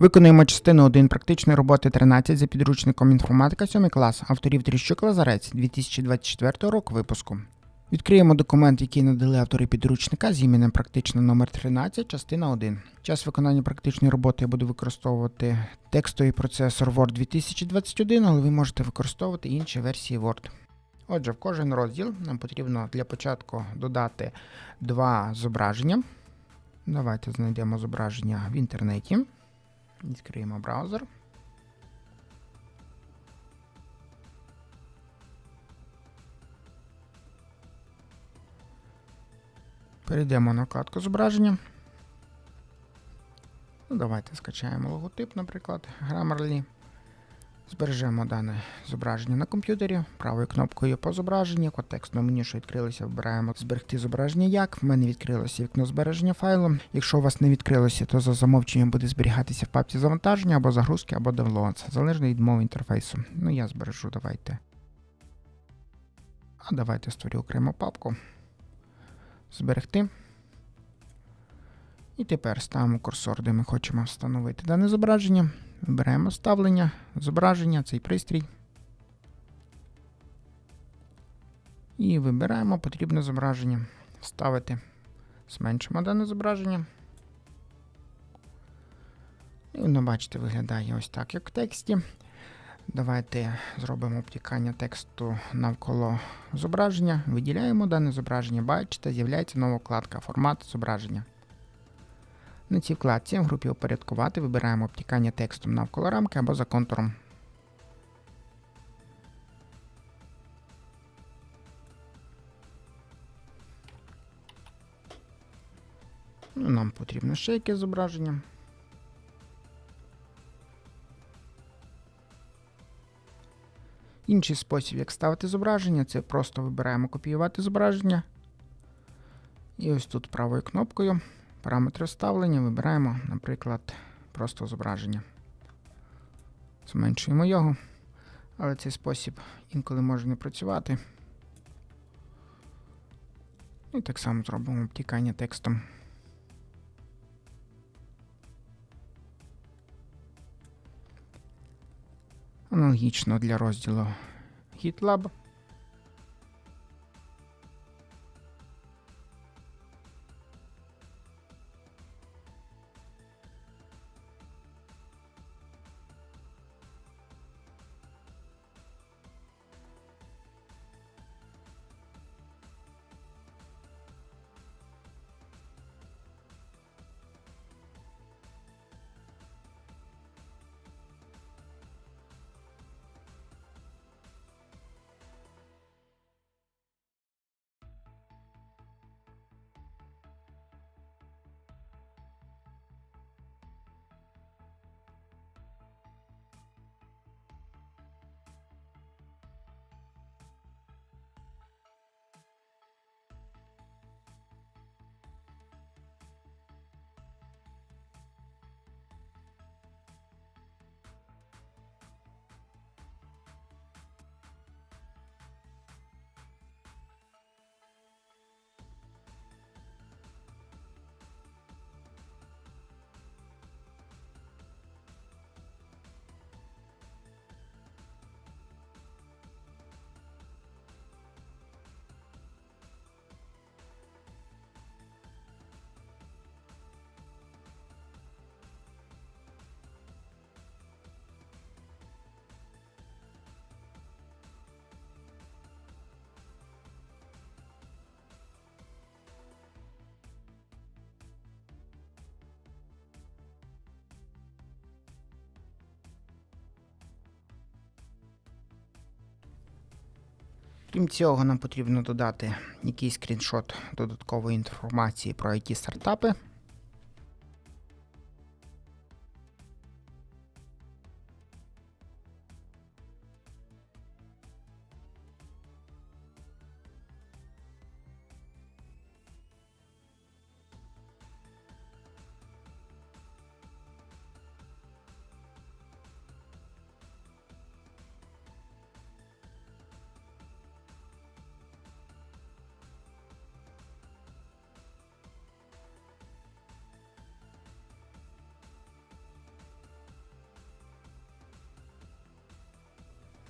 Виконуємо частину 1 практичної роботи 13 за підручником інформатика 7 клас авторів Тріщук Лазарець 2024 року випуску. Відкриємо документ, який надали автори підручника з іменем практична номер 13, частина 1. Час виконання практичної роботи я буду використовувати текстовий процесор Word 2021, але ви можете використовувати інші версії Word. Отже, в кожен розділ нам потрібно для початку додати два зображення. Давайте знайдемо зображення в інтернеті. Відкриємо браузер. Перейдемо на вкладку зображення. Ну, давайте скачаємо логотип, наприклад, Grammarly. Збережемо дане зображення на комп'ютері. Правою кнопкою по зображенню, по текстному меню, що відкрилося, вибираємо зберегти зображення як. В мене відкрилося вікно збереження файлу. Якщо у вас не відкрилося, то за замовченням буде зберігатися в папці завантаження або загрузки, або downloads, залежно від мови інтерфейсу. Ну, я збережу, давайте. А давайте створю окрему папку. Зберегти. І тепер ставимо курсор, де ми хочемо встановити дане зображення. Вибираємо вставлення, зображення, цей пристрій. І вибираємо потрібне зображення. Вставити. Зменшимо дане зображення. І воно, бачите, виглядає ось так, як в тексті. Давайте зробимо обтікання тексту навколо зображення. Виділяємо дане зображення. Бачите, з'являється нова вкладка Формат зображення. На цій вкладці в групі Упорядкувати вибираємо обтікання текстом навколо рамки або за контуром. Ну, Нам потрібно ще якесь зображення. Інший спосіб, як ставити зображення, це просто вибираємо копіювати зображення. І ось тут правою кнопкою параметри вставлення вибираємо, наприклад, просто зображення. Зменшуємо його, але цей спосіб інколи може не працювати. І так само зробимо обтікання текстом. Аналогічно для розділу GitLab. Крім цього, нам потрібно додати якийсь скріншот додаткової інформації про it стартапи.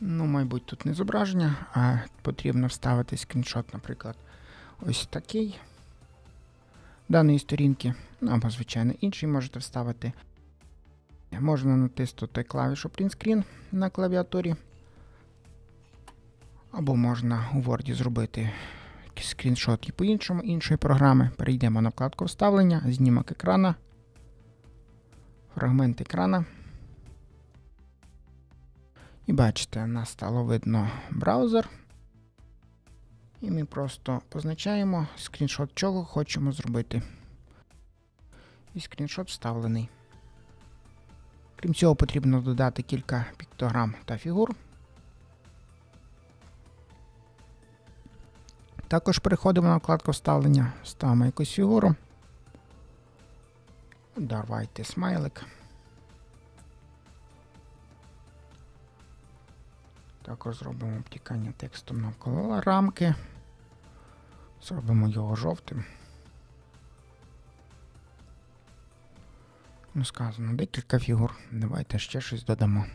Ну, мабуть, тут не зображення, а потрібно вставити скріншот, наприклад, ось такий даної сторінки, ну або, звичайно, інший можете вставити. Можна натиснути клавішу Print Screen на клавіатурі. Або можна у Word зробити скріншот і по-іншому іншої програми. Перейдемо на вкладку вставлення, знімок екрана, фрагмент екрана. І бачите, нас стало видно браузер. І ми просто позначаємо скріншот, чого хочемо зробити. І скріншот вставлений. Крім цього, потрібно додати кілька піктограм та фігур. Також переходимо на вкладку вставлення, ставимо якусь фігуру. Давайте смайлик. Також зробимо обтікання текстом навколо рамки. Зробимо його жовтим. Ну, сказано, декілька фігур. Давайте ще щось додамо.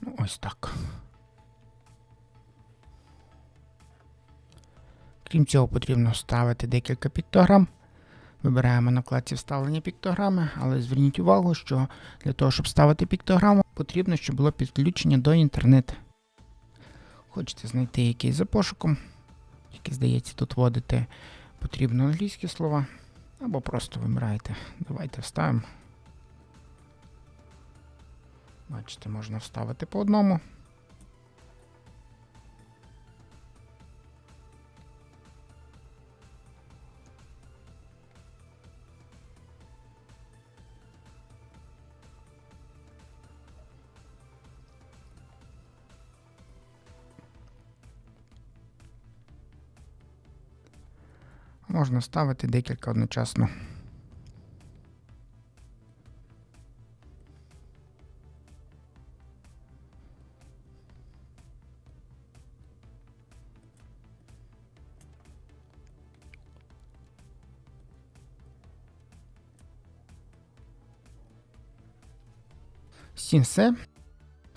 Ну, ось так. Крім цього, потрібно вставити декілька піктограм. Вибираємо на вкладці вставлення піктограми, але зверніть увагу, що для того, щоб ставити піктограму, потрібно, щоб було підключення до інтернету. Хочете знайти якийсь за пошуком, тільки здається, тут вводити потрібно англійські слова, або просто вибираєте. Давайте вставимо. Бачите, можна вставити по одному. Можна ставити декілька одночасно. Цим все.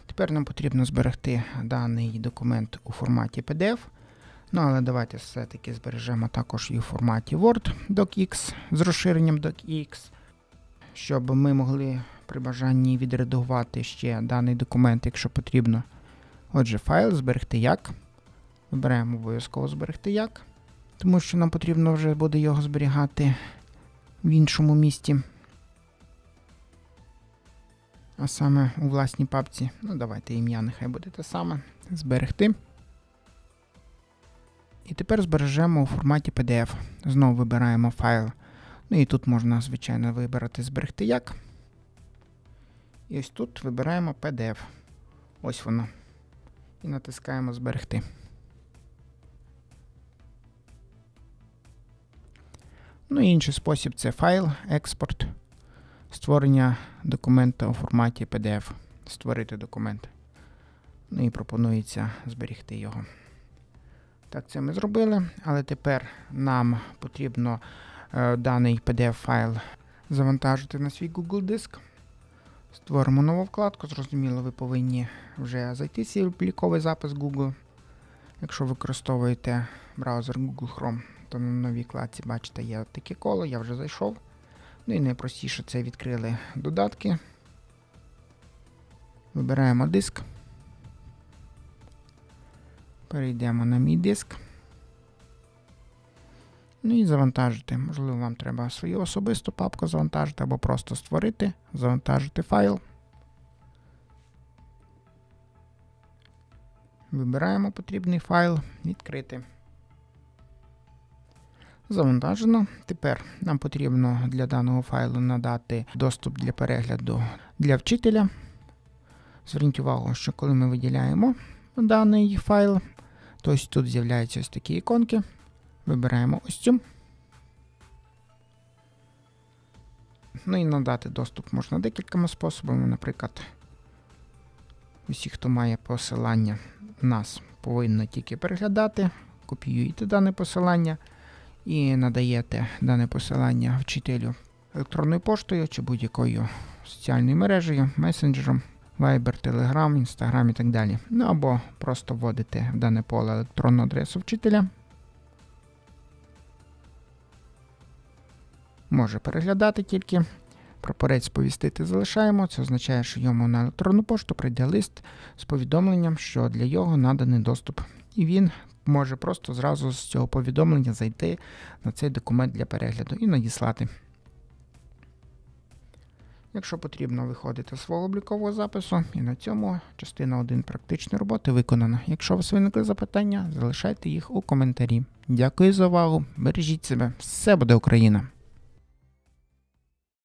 Тепер нам потрібно зберегти даний документ у форматі PDF. Ну, але давайте все-таки збережемо також і у форматі Word DocX з розширенням DocX, щоб ми могли при бажанні відредагувати ще даний документ, якщо потрібно. Отже, файл зберегти як. Вибираємо обов'язково зберегти як, тому що нам потрібно вже буде його зберігати в іншому місці. А саме у власній папці. Ну, давайте ім'я нехай буде те саме. Зберегти. І тепер збережемо у форматі PDF. Знову вибираємо файл. Ну і тут можна, звичайно, вибрати зберегти як. І ось тут вибираємо PDF. Ось воно. І натискаємо зберегти. Ну і інший спосіб це файл, експорт, створення документа у форматі PDF. Створити документ. Ну і пропонується зберігти його. Так, це ми зробили, але тепер нам потрібно е, даний PDF-файл завантажити на свій Google диск. Створимо нову вкладку. Зрозуміло, ви повинні вже зайти в свій обліковий запис Google. Якщо використовуєте браузер Google Chrome, то на новій вкладці, бачите, є таке коло, я вже зайшов. Ну і найпростіше це відкрили додатки. Вибираємо диск. Перейдемо на мій диск. Ну і завантажити. Можливо, вам треба свою особисту папку завантажити або просто створити, завантажити файл. Вибираємо потрібний файл, відкрити. Завантажено. Тепер нам потрібно для даного файлу надати доступ для перегляду для вчителя. Зверніть увагу, що коли ми виділяємо даний файл, то ось тут з'являються ось такі іконки. Вибираємо ось цю. Ну і надати доступ можна декількома способами. Наприклад, усі, хто має посилання нас повинно тільки переглядати, копіюєте дане посилання і надаєте дане посилання вчителю електронною поштою чи будь-якою соціальною мережею, месенджером, Viber, Telegram, Instagram і так далі. Ну або просто вводите в дане поле електронну адресу вчителя. Може переглядати тільки. Прапорець сповістити залишаємо. Це означає, що йому на електронну пошту прийде лист з повідомленням, що для його наданий доступ. І він може просто зразу з цього повідомлення зайти на цей документ для перегляду і надіслати. Якщо потрібно, виходите з свого облікового запису, і на цьому частина 1 практичної роботи виконана. Якщо у вас виникли запитання, залишайте їх у коментарі. Дякую за увагу, бережіть себе, все буде Україна!